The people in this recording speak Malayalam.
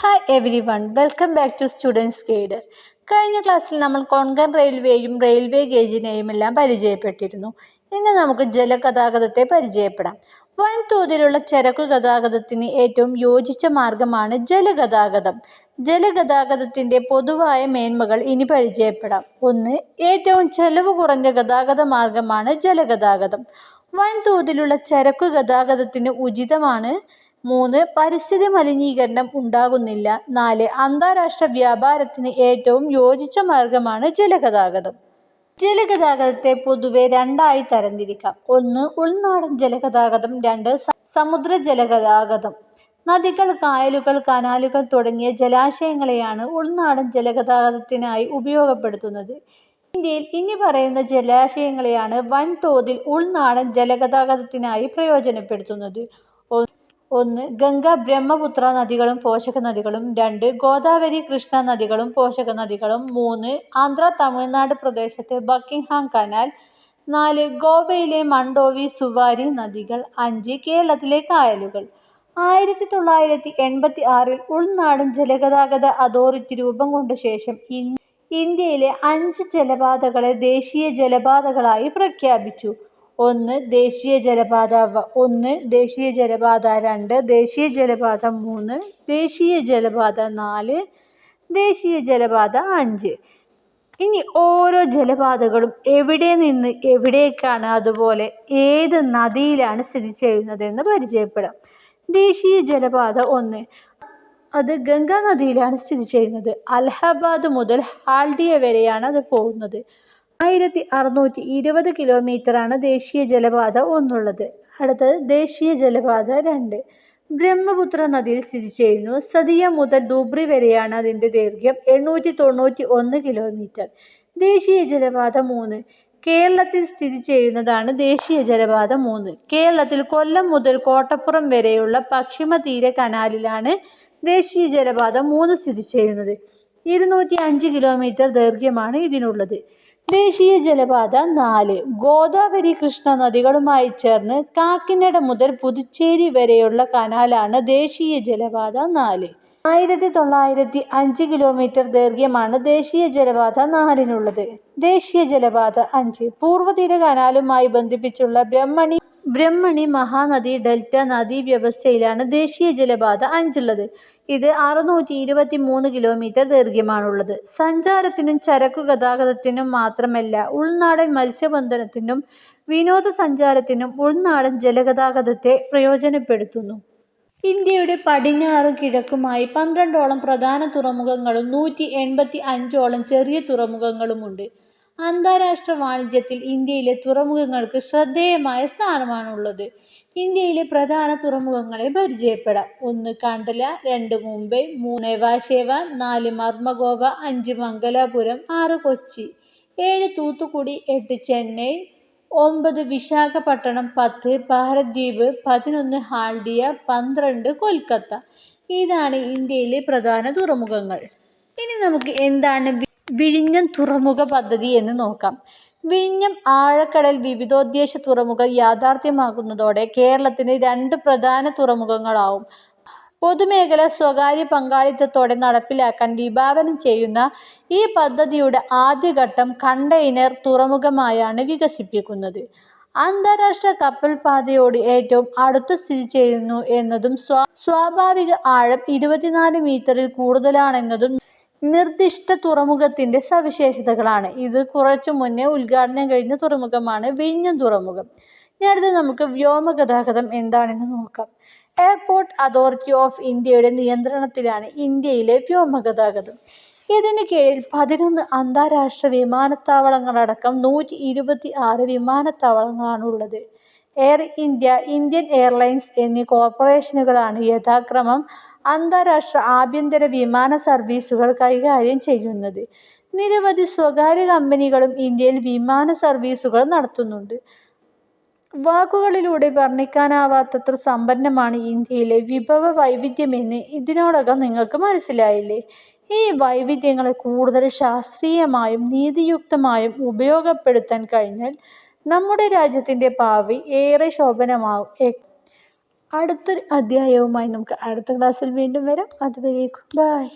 Hi everyone welcome back to students guide കഴിഞ്ഞ ക്ലാസ്സിൽ നമ്മൾ കൊങ്കൺ റെയിൽവേയും റെയിൽവേ ഗേജിനെയും എല്ലാം പരിചയപ്പെട്ടിരുന്നു. ഇന്ന് നമുക്ക് ജലഗതാഗതത്തെ പരിചയപ്പെടാം. വൻതോതിലുള്ള ചരക്കു ഗതാഗതത്തിന് ഏറ്റവും യോജിച്ച മാർഗമാണ് ജലഗതാഗതം ജലഗതാഗതത്തിന്റെ പൊതുവായ മേന്മകൾ ഇനി പരിചയപ്പെടാം. ഒന്ന് ഏറ്റവും ചെലവ് കുറഞ്ഞ ഗതാഗത മാർഗമാണ് ജലഗതാഗതം വൻതോതിലുള്ള ചരക്കു ഗതാഗതത്തിന് ഉചിതമാണ് മൂന്ന് പരിസ്ഥിതി മലിനീകരണം ഉണ്ടാകുന്നില്ല. നാല് അന്താരാഷ്ട്ര വ്യാപാരത്തിന് ഏറ്റവും യോജിച്ച മാർഗമാണ് ജലഗതാഗതം. ജലഗതാഗതത്തെ പൊതുവെ രണ്ടായി തരംതിരിക്കാം. ഒന്ന് ഉൾനാടൻ ജലഗതാഗതം രണ്ട് സമുദ്ര ജലഗതാഗതം. നദികൾ കായലുകൾ കനാലുകൾ തുടങ്ങിയ ജലാശയങ്ങളെയാണ് ഉൾനാടൻ ജലഗതാഗതത്തിനായി ഉപയോഗപ്പെടുത്തുന്നത്. ഇന്ത്യയിൽ ഇനി പറയുന്ന ജലാശയങ്ങളെയാണ് വൻതോതിൽ ഉൾനാടൻ ജലഗതാഗതത്തിനായി പ്രയോജനപ്പെടുത്തുന്നത്. ഒന്ന് ഗംഗ ബ്രഹ്മപുത്ര നദികളും പോഷക നദികളും രണ്ട് ഗോദാവരി കൃഷ്ണ നദികളും പോഷക നദികളും മൂന്ന് ആന്ധ്ര തമിഴ്നാട് പ്രദേശത്തെ ബക്കിംഗ്ഹാം കനാൽ. നാല് ഗോവയിലെ മണ്ടോവി സുവാരി നദികൾ. അഞ്ച് കേരളത്തിലെ കായലുകൾ. ആയിരത്തി തൊള്ളായിരത്തി എൺപത്തി ആറിൽ ഉൾനാടൻ ജലഗതാഗത അതോറിറ്റി രൂപം കൊണ്ട ശേഷം ഇന്ത്യയിലെ അഞ്ച് ജലപാതകളെ ദേശീയ ജലപാതകളായി പ്രഖ്യാപിച്ചു. ഒന്ന് ദേശീയ ജലപാത ഒന്ന് ദേശീയ ജലപാത രണ്ട് ദേശീയ ജലപാത മൂന്ന് ദേശീയ ജലപാത നാല് ദേശീയ ജലപാത അഞ്ച്. ഇനി ഓരോ ജലപാതകളും എവിടെ നിന്ന് എവിടേക്കാണ് അതുപോലെ ഏത് നദിയിലാണ് സ്ഥിതി ചെയ്യുന്നതെന്ന് പരിചയപ്പെടാം. ദേശീയ ജലപാത ഒന്ന് അത് ഗംഗാ നദിയിലാണ് സ്ഥിതി ചെയ്യുന്നത്. അലഹബാദ് മുതൽ ഹാൽഡിയ വരെയാണ് അത് പോകുന്നത്. ആയിരത്തി അറുന്നൂറ്റി ഇരുപത് കിലോമീറ്ററാണ് ദേശീയ ജലപാത ഒന്നുള്ളത്. അടുത്തത് ദേശീയ ജലപാത രണ്ട്. ബ്രഹ്മപുത്ര നദിയിൽ സ്ഥിതി ചെയ്യുന്നു. സദിയ മുതൽ ദൂബ്രി വരെയാണ് അതിന്റെ ദൈർഘ്യം എണ്ണൂറ്റി തൊണ്ണൂറ്റി ഒന്ന് കിലോമീറ്റർ. ദേശീയ ജലപാത മൂന്ന്. കേരളത്തിൽ സ്ഥിതി ചെയ്യുന്നതാണ് ദേശീയ ജലപാത മൂന്ന്. കേരളത്തിൽ കൊല്ലം മുതൽ കോട്ടപ്പുറം വരെയുള്ള പശ്ചിമ തീര കനാലിലാണ് ദേശീയ ജലപാത മൂന്ന് സ്ഥിതി ചെയ്യുന്നത്. ഇരുന്നൂറ്റി അഞ്ച് കിലോമീറ്റർ ദൈർഘ്യമാണ് ഇതിനുള്ളത്. ദേശീയ ജലപാത നാല്. ഗോദാവരി കൃഷ്ണ നദികളുമായി ചേർന്ന് കാക്കിനട മുതൽ പുതുച്ചേരി വരെയുള്ള കനാലാണ് ദേശീയ ജലപാത നാല്. ആയിരത്തി തൊള്ളായിരത്തി അഞ്ച് കിലോമീറ്റർ ദൈർഘ്യമാണ് ദേശീയ ജലപാത നാലിനുള്ളത്. ദേശീയ ജലപാത അഞ്ച്. പൂർവതീര കനാലുമായി ബന്ധിപ്പിച്ചുള്ള ബ്രഹ്മണി ബ്രഹ്മണി മഹാനദി ഡെൽറ്റ നദീ വ്യവസ്ഥയിലാണ് ദേശീയ ജലപാത അഞ്ചുള്ളത്. ഇത് അറുന്നൂറ്റി ഇരുപത്തി മൂന്ന് കിലോമീറ്റർ ദൈർഘ്യമാണുള്ളത്. സഞ്ചാരത്തിനും ചരക്കു ഗതാഗതത്തിനും മാത്രമല്ല ഉൾനാടൻ മത്സ്യബന്ധനത്തിനും വിനോദസഞ്ചാരത്തിനും ഉൾനാടൻ ജലഗതാഗതത്തെ പ്രയോജനപ്പെടുത്തുന്നു. ഇന്ത്യയുടെ പടിഞ്ഞാറും കിഴക്കുമായി പന്ത്രണ്ടോളം പ്രധാന തുറമുഖങ്ങളും നൂറ്റി എൺപത്തി അഞ്ചോളം ചെറിയ തുറമുഖങ്ങളുമുണ്ട്. അന്താരാഷ്ട്ര വാണിജ്യത്തിൽ ഇന്ത്യയിലെ തുറമുഖങ്ങൾക്ക് ശ്രദ്ധേയമായ സ്ഥാനമാണുള്ളത്. ഇന്ത്യയിലെ പ്രധാന തുറമുഖങ്ങളെ പരിചയപ്പെടാം. ഒന്ന് കാണ്ടല രണ്ട് മുംബൈ മൂന്ന് വാഷേവ നാല് മർമഗോവ അഞ്ച് മംഗലാപുരം ആറ് കൊച്ചി ഏഴ് തൂത്തുക്കുടി എട്ട് ചെന്നൈ ഒമ്പത് വിശാഖപട്ടണം പത്ത് ഭാരദ്വീപ് പതിനൊന്ന് ഹാൽഡിയ പന്ത്രണ്ട് കൊൽക്കത്ത. ഇതാണ് ഇന്ത്യയിലെ പ്രധാന തുറമുഖങ്ങൾ. ഇനി നമുക്ക് എന്താണ് വിഴിഞ്ഞം തുറമുഖ പദ്ധതി എന്ന് നോക്കാം. വിഴിഞ്ഞം ആഴക്കടൽ വിവിധോദ്ദേശ തുറമുഖം യാഥാർത്ഥ്യമാകുന്നതോടെ കേരളത്തിന് രണ്ട് പ്രധാന തുറമുഖങ്ങളാവും. പൊതുമേഖല സ്വകാര്യ പങ്കാളിത്തത്തോടെ നടപ്പിലാക്കാൻ വിഭാവനം ചെയ്യുന്ന ഈ പദ്ധതിയുടെ ആദ്യഘട്ടം കണ്ടെയ്നർ തുറമുഖമായാണ് വികസിപ്പിക്കുന്നത്. അന്താരാഷ്ട്ര കപ്പൽപാതയോട് ഏറ്റവും അടുത്ത് സ്ഥിതി ചെയ്യുന്നു എന്നതും സ്വാ സ്വാഭാവിക ആഴം ഇരുപത്തിനാല് മീറ്ററിൽ കൂടുതലാണെന്നതും നിർദ്ദിഷ്ട തുറമുഖത്തിന്റെ സവിശേഷതകളാണ്. ഇത് കുറച്ചു മുന്നേ ഉദ്ഘാടനം കഴിഞ്ഞ തുറമുഖമാണ് വിഴിഞ്ഞം തുറമുഖം. ഇനി അടുത്ത് നമുക്ക് വ്യോമ ഗതാഗതം എന്താണെന്ന് നോക്കാം. എയർപോർട്ട് അതോറിറ്റി ഓഫ് ഇന്ത്യയുടെ നിയന്ത്രണത്തിലാണ് ഇന്ത്യയിലെ വ്യോമ ഗതാഗതം. ഇതിന് കീഴിൽ പതിനൊന്ന് അന്താരാഷ്ട്ര വിമാനത്താവളങ്ങളടക്കം നൂറ്റി ഇരുപത്തി ആറ് വിമാനത്താവളങ്ങളാണുള്ളത്. എയർ ഇന്ത്യ ഇന്ത്യൻ എയർലൈൻസ് എന്നീ കോർപ്പറേഷനുകളാണ് യഥാക്രമം അന്താരാഷ്ട്ര ആഭ്യന്തര വിമാന സർവീസുകൾ കൈകാര്യം ചെയ്യുന്നത്. നിരവധി സ്വകാര്യ കമ്പനികളും ഇന്ത്യയിൽ വിമാന സർവീസുകൾ നടത്തുന്നുണ്ട്. വാക്കുകളിലൂടെ വർണിക്കാനാവാത്തത്ര സമ്പന്നമാണ് ഇന്ത്യയിലെ വിഭവ വൈവിധ്യമെന്ന് ഇതിനോടകം നിങ്ങൾക്ക് മനസ്സിലായില്ലേ? ഈ വൈവിധ്യങ്ങളെ കൂടുതൽ ശാസ്ത്രീയമായും നീതിയുക്തമായും ഉപയോഗപ്പെടുത്താൻ കഴിഞ്ഞാൽ നമ്മുടെ രാജ്യത്തിന്റെ ഭാവി ഏറെ ശോഭനമാവും. അടുത്തൊരു അധ്യായവുമായി നമുക്ക് അടുത്ത ക്ലാസ്സിൽ വീണ്ടും വരാം. അതുവരേക്കും. ബായ്